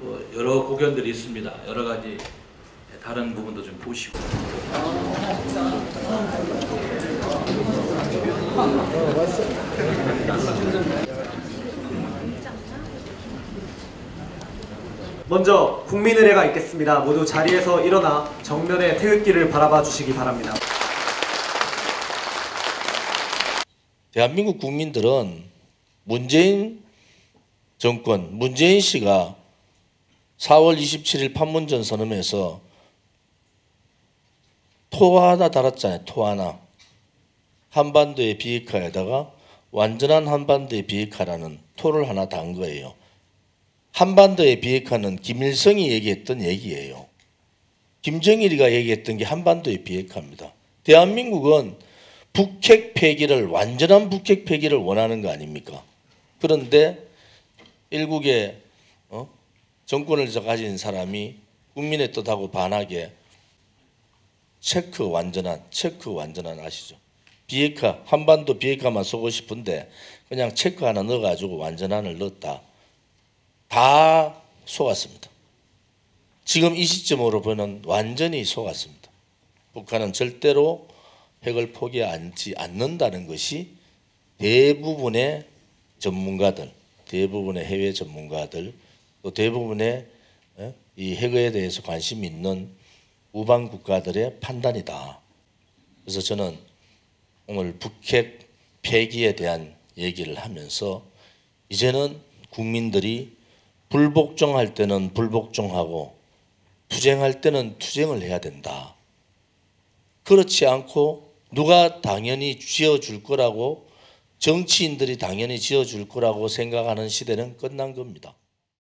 또 여러 고견들이 있습니다. 여러 가지 다른 부분도 좀 보시고. 먼저 국민의례가 있겠습니다. 모두 자리에서 일어나 정면의 태극기를 바라봐 주시기 바랍니다. 대한민국 국민들은 문재인 정권, 문재인 씨가 4월 27일 판문점 선언에서 토 하나 달았잖아요. 토 하나. 한반도의 비핵화에다가 완전한 한반도의 비핵화라는 토를 하나 단 거예요. 한반도의 비핵화는 김일성이 얘기했던 얘기예요. 김정일이가 얘기했던 게 한반도의 비핵화입니다. 대한민국은 북핵 폐기를 완전한 북핵 폐기를 원하는 거 아닙니까? 그런데 일국의 어? 정권을 가진 사람이 국민의 뜻하고 반하게 체크 완전한 체크 완전한 아시죠? 비핵화 한반도 비핵화만 쏘고 싶은데 그냥 체크 하나 넣어가지고 완전한을 넣었다. 다 속았습니다. 지금 이 시점으로 보면 완전히 속았습니다. 북한은 절대로 핵을 포기하지 않는다는 것이 대부분의 전문가들, 대부분의 해외 전문가들, 또 대부분의 예, 이 핵에 대해서 관심 있는 우방 국가들의 판단이다. 그래서 저는 오늘 북핵 폐기에 대한 얘기를 하면서 이제는 국민들이 불복종할 때는 불복종하고 투쟁할 때는 투쟁을 해야 된다. 그렇지 않고 누가 당연히 지어줄 거라고 정치인들이 당연히 지어줄 거라고 생각하는 시대는 끝난 겁니다.